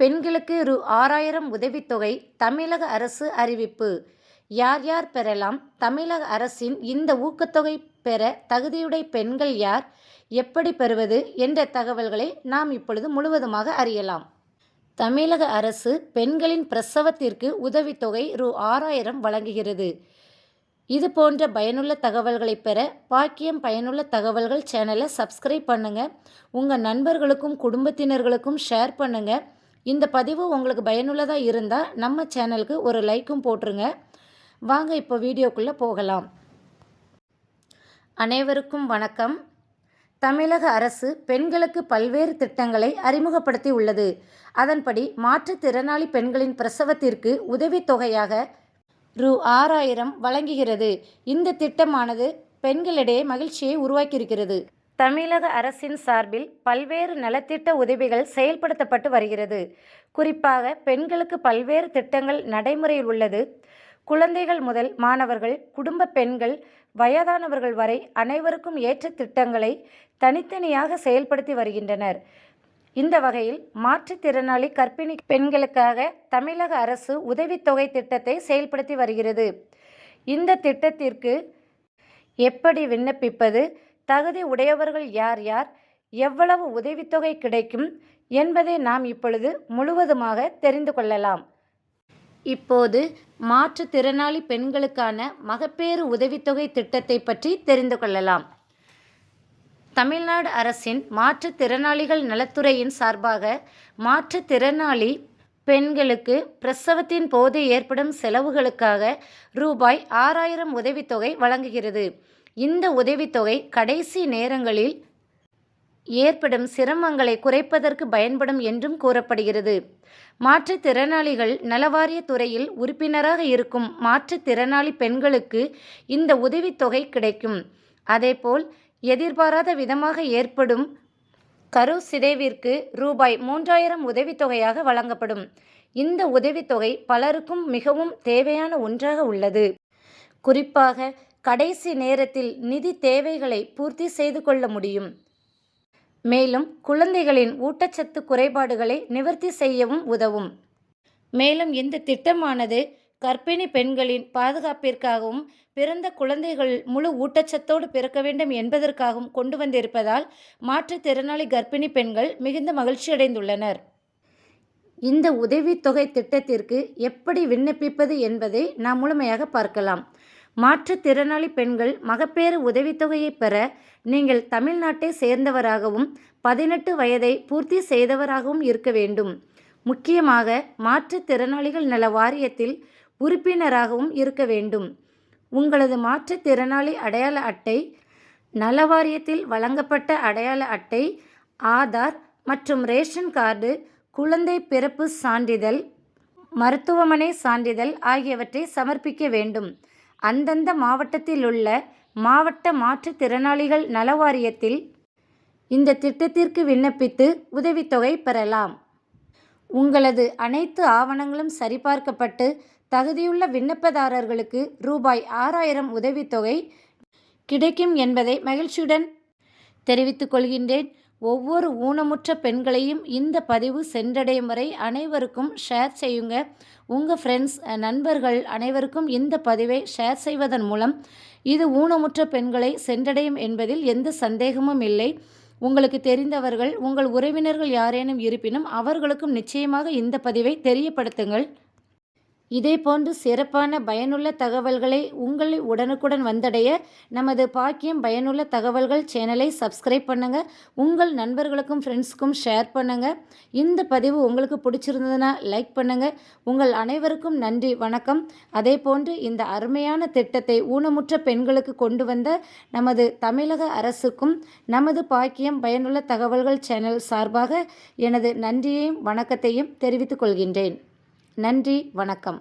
பெண்களுக்கு ரூ ஆறாயிரம் உதவித்தொகை தமிழக அரசு அறிவிப்பு. யார் யார் பெறலாம்? தமிழக அரசின் இந்த ஊக்கத்தொகை பெற தகுதியுடைய பெண்கள் யார்? எப்படி பெறுவது? என்ற தகவல்களை நாம் இப்பொழுது முழுவதுமாக அறியலாம். தமிழக அரசு பெண்களின் பிரசவத்திற்கு உதவித்தொகை ரூ ஆறாயிரம் வழங்குகிறது. இது போன்ற பயனுள்ள தகவல்களை பெற பாக்கியம் பயனுள்ள தகவல்கள் சேனலை சப்ஸ்கிரைப் பண்ணுங்கள் உங்கள் நண்பர்களுக்கும் குடும்பத்தினர்களுக்கும் ஷேர் பண்ணுங்கள் இந்த பதிவு உங்களுக்கு பயனுள்ளதாக இருந்தால் நம்ம சேனலுக்கு ஒரு லைக்கும் போட்டுருங்க. வாங்க இப்போ வீடியோக்குள்ளே போகலாம். அனைவருக்கும் வணக்கம். தமிழக அரசு பெண்களுக்கு பல்வேறு திட்டங்களை அறிமுகப்படுத்தி உள்ளது. அதன்படி மாற்றுத்திறனாளி பெண்களின் பிரசவத்திற்கு உதவித்தொகையாக ரூ. ஆறாயிரம் வழங்குகிறது. இந்த திட்டமானது பெண்களிடையே மகிழ்ச்சியை உருவாக்கியிருக்கிறது. தமிழக அரசின் சார்பில் பல்வேறு நலத்திட்ட உதவிகள் செயல்படுத்தப்பட்டு வருகிறது. குறிப்பாக பெண்களுக்கு பல்வேறு திட்டங்கள் நடைமுறையில் உள்ளது. குழந்தைகள் முதல் மாணவர்கள் குடும்ப பெண்கள் வயதானவர்கள் வரை அனைவருக்கும் ஏற்ற திட்டங்களை தனித்தனியாக செயல்படுத்தி வருகின்றனர். இந்த வகையில் மாற்றுத்திறனாளி கர்ப்பிணி பெண்களுக்காக தமிழக அரசு உதவித்தொகை திட்டத்தை செயல்படுத்தி வருகிறது. இந்த திட்டத்திற்கு எப்படி விண்ணப்பிப்பது? தகுதி உடையவர்கள் யார் யார்? எவ்வளவு உதவித்தொகை கிடைக்கும் என்பதை நாம் இப்பொழுது முழுவதுமாக தெரிந்து கொள்ளலாம். இப்போது மாற்றுத்திறனாளி பெண்களுக்கான மகப்பேறு உதவித்தொகை திட்டத்தை பற்றி தெரிந்து கொள்ளலாம். தமிழ்நாடு அரசின் மாற்றுத்திறனாளிகள் நலத்துறையின் சார்பாக மாற்றுத்திறனாளி பெண்களுக்கு பிரசவத்தின் போது ஏற்படும் செலவுகளுக்காக ரூபாய் ஆறாயிரம் உதவித்தொகை வழங்குகிறது. இந்த உதவித்தொகை கடைசி நேரங்களில் ஏற்படும் சிரமங்களை குறைப்பதற்கு பயன்படும் என்றும் கூறப்படுகிறது. மாற்றுத்திறனாளிகள் நலவாரிய துறையில் உறுப்பினராக இருக்கும் மாற்றுத்திறனாளி பெண்களுக்கு இந்த உதவித்தொகை கிடைக்கும். அதேபோல் எதிர்பாராத விதமாக ஏற்படும் கரு சிதைவிற்கு ரூபாய் மூன்றாயிரம் உதவித்தொகையாக வழங்கப்படும். இந்த உதவித்தொகை பலருக்கும் மிகவும் தேவையான ஒன்றாக உள்ளது. குறிப்பாக கடைசி நேரத்தில் நிதி தேவைகளை பூர்த்தி செய்து கொள்ள முடியும். மேலும் குழந்தைகளின் ஊட்டச்சத்து குறைபாடுகளை நிவர்த்தி செய்யவும் உதவும். மேலும் இந்த திட்டமானது கர்ப்பிணி பெண்களின் பாதுகாப்பிற்காகவும் பிறந்த குழந்தைகள் முழு ஊட்டச்சத்தோடு பிறக்க வேண்டும் என்பதற்காகவும் கொண்டு வந்திருப்பதால் மாற்றுத்திறனாளி கர்ப்பிணி பெண்கள் மிகுந்த மகிழ்ச்சியடைந்துள்ளனர். இந்த உதவித்தொகை திட்டத்திற்கு எப்படி விண்ணப்பிப்பது என்பதை நாம் முழுமையாக பார்க்கலாம். மாற்றுத்திறனாளி பெண்கள் மகப்பேறு உதவித்தொகையை பெற நீங்கள் தமிழ்நாட்டை சேர்ந்தவராகவும் பதினெட்டு வயதை பூர்த்தி செய்தவராகவும் இருக்க வேண்டும். முக்கியமாக மாற்றுத்திறனாளிகள் நல வாரியத்தில் உறுப்பினராகவும் இருக்க வேண்டும். உங்களது மாற்றுத்திறனாளி அடையாள அட்டை நல வாரியத்தில் வழங்கப்பட்ட அடையாள அட்டை ஆதார் மற்றும் ரேஷன் கார்டு குழந்தை பிறப்பு சான்றிதழ் மருத்துவமனை சான்றிதழ் ஆகியவற்றை சமர்ப்பிக்க வேண்டும். அந்தந்த மாவட்டத்தில் உள்ள மாவட்ட மாற்றுத்திறனாளிகள் நல வாரியத்தில் இந்த திட்டத்திற்கு விண்ணப்பித்து உதவித்தொகை பெறலாம். உங்களது அனைத்து ஆவணங்களும் சரிபார்க்கப்பட்டு தகுதியுள்ள விண்ணப்பதாரர்களுக்கு ரூபாய் ஆறாயிரம் உதவித்தொகை கிடைக்கும் என்பதை மகிழ்ச்சியுடன் தெரிவித்துக் கொள்கின்றேன். ஒவ்வொரு ஊனமுற்ற பெண்களையும் இந்த பதிவு சென்றடையும் வரை அனைவருக்கும் ஷேர் செய்யுங்க. உங்கள் ஃப்ரெண்ட்ஸ் நண்பர்கள் அனைவருக்கும் இந்த பதிவை ஷேர் செய்வதன் மூலம் இது ஊனமுற்ற பெண்களை சென்றடையும் என்பதில் எந்த சந்தேகமும் இல்லை. உங்களுக்கு தெரிந்தவர்கள் உங்கள் உறவினர்கள் யாரேனும் இருப்பினும் அவர்களுக்கும் நிச்சயமாக இந்த பதிவை தெரியப்படுத்துங்கள். இதே போன்று சிறப்பான பயனுள்ள தகவல்களை உங்களை உடனுக்குடன் வந்தடைய நமது பாக்கியம் பயனுள்ள தகவல்கள் சேனலை சப்ஸ்கிரைப் பண்ணுங்கள் உங்கள் நண்பர்களுக்கும் ஃப்ரெண்ட்ஸுக்கும் ஷேர் பண்ணுங்கள் இந்த பதிவு உங்களுக்கு பிடிச்சிருந்ததுன்னா லைக் பண்ணுங்கள் உங்கள் அனைவருக்கும் நன்றி வணக்கம். அதே போன்று இந்த அருமையான திட்டத்தை ஊனமுற்ற பெண்களுக்கு கொண்டு வந்த நமது தமிழக அரசுக்கும் நமது பாக்கியம் பயனுள்ள தகவல்கள் சேனல் சார்பாக எனது நன்றியையும் வணக்கத்தையும் தெரிவித்துக் கொள்கின்றேன். நன்றி வணக்கம்.